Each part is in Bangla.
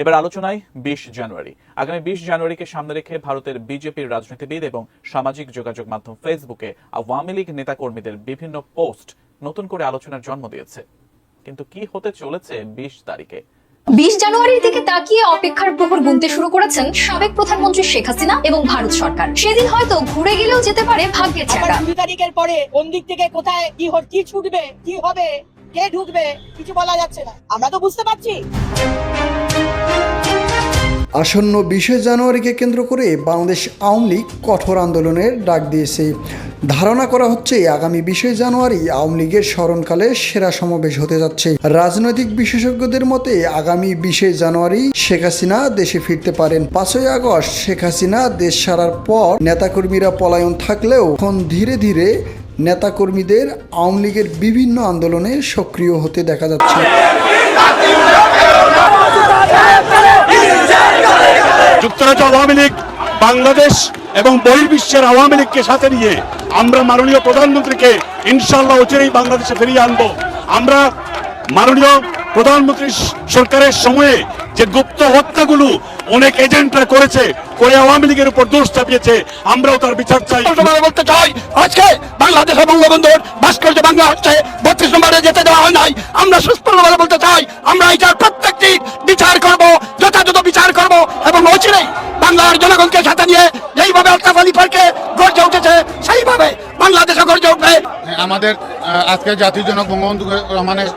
এবার আলোচনায় বিশ জানুয়ারি। আগামী বিশ জানুয়ারিকে সামনে রেখে ভারতের বিজেপির রাজনীতিবিদ এবং সামাজিক যোগাযোগ মাধ্যম ফেসবুকে আওয়ামী লীগ নেতাকর্মীদের বিভিন্ন পোস্ট নতুন করে আলোচনার জন্ম দিয়েছে। কিন্তু কি হতে চলেছে বিশ তারিখে? বিশ জানুয়ারির দিকে তাকিয়ে অপেক্ষার প্রহর গুনতে শুরু করেছেন সাবেক প্রধানমন্ত্রী শেখ হাসিনা এবং ভারত সরকার। সেদিন হয়তো ঘুরে গেলেও যেতে পারে ভাগ্যের চাকা। কুড়ি তারিখের পরে কোন দিক থেকে কোথায় কি কি ছুটবে কি হবে কে ঢুকবে কিছু বলা যাচ্ছে না। আমরা তো বুঝতে পারছি। আসন্ন বিশে জানুয়ারিকে কেন্দ্র করে বাংলাদেশ আওয়ামী লীগ কঠোর আন্দোলনের ডাক দিয়েছে। ধারণা করা হচ্ছে, আগামী বিশে জানুয়ারি আওয়ামী লীগের স্মরণকালে সেরা সমাবেশ হতে যাচ্ছে। রাজনৈতিক বিশেষজ্ঞদের মতে, আগামী বিশে জানুয়ারি শেখ হাসিনা দেশে ফিরতে পারেন। পাঁচই আগস্ট শেখ হাসিনা দেশ সারার পর নেতাকর্মীরা পলায়ন থাকলেও এখন ধীরে ধীরে নেতাকর্মীদের আওয়ামী লীগের বিভিন্ন আন্দোলনে সক্রিয় হতে দেখা যাচ্ছে। যুক্তরাজ্য আওয়ামী লীগ, বাংলাদেশ এবং বহির্বিশ্বের আওয়ামী লীগকে সাথে নিয়ে আমরা মাননীয় প্রধানমন্ত্রীকে ইনশাল্লাহ অচিরেই বাংলাদেশে ফিরিয়ে আনব। আমরা মাননীয় প্রধানমন্ত্রী সরকারের সময়ে যে গুপ্ত হত্যাগুলো অনেক এজেন্টরা করেছে, করে আওয়ামী লীগের উপর দোষ চাপিয়েছে, আমরাও তার বিচার চাই। বলতে চাই, আজকে বাংলাদেশে বঙ্গবন্ধুর ভাস্কর্য বাংলা হচ্ছে, বত্রিশ নম্বরে যেতে দেওয়া হয় নাই। আমরা সুস্পষ্টভাবে বলতে চাই, আমরা এটার প্রত্যেকটি আলী পার্কে গর্জে উঠেছে। সেইভাবে বাংলাদেশে গর্জে উঠবে। আমাদের আহ, আজকে জাতির জনক বঙ্গবন্ধু রহমানের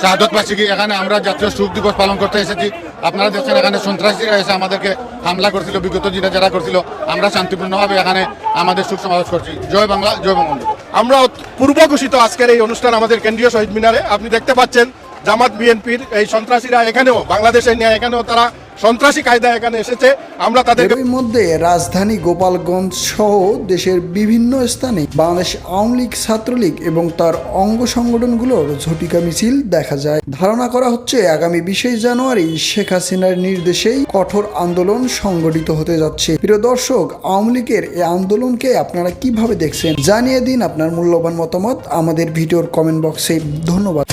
শাহাদত বার্ষিকী এখানে আমরা জাতীয় শোক দিবস পালন করতে এসেছি। আপনারা দেখছেন এখানে সন্ত্রাসীরা এসে আমাদেরকে হামলা করছিল বিগত দিনে যারা করছিল আমরা শান্তিপূর্ণভাবে এখানে আমাদের সুখ সমাবেশ করছি। জয় বাংলা জয় বঙ্গবন্ধু। আমরা পূর্ব ঘোষিত আজকের এই অনুষ্ঠান আমাদের কেন্দ্রীয় শহীদ মিনারে। আপনি দেখতে পাচ্ছেন জামাত বিএনপির এই সন্ত্রাসীরা এখানেও বাংলাদেশে নিয়ে এখানেও তারা সন্ত্রাসী কায়দা এখানে এসেছে, আমরা এরই মধ্যে রাজধানী গোপালগঞ্জ সহ দেশের বিভিন্ন স্থানে বাংলাদেশ আওয়ামী লীগ, ছাত্রলীগ এবং তার অঙ্গ সংগঠনগুলোর ঝটিকা মিছিল দেখা যায়। ধারণা করা হচ্ছে আগামী বিশে জানুয়ারি শেখ হাসিনার নির্দেশেই কঠোর আন্দোলন সংগঠিত হতে যাচ্ছে। প্রিয় দর্শক, আওয়ামী লীগের এই আন্দোলনকে আপনারা কীভাবে দেখছেন? জানিয়ে দিন আপনার মূল্যবান মতামত। আমাদের ভিডিওর কমেন্ট বক্সে ধন্যবাদ।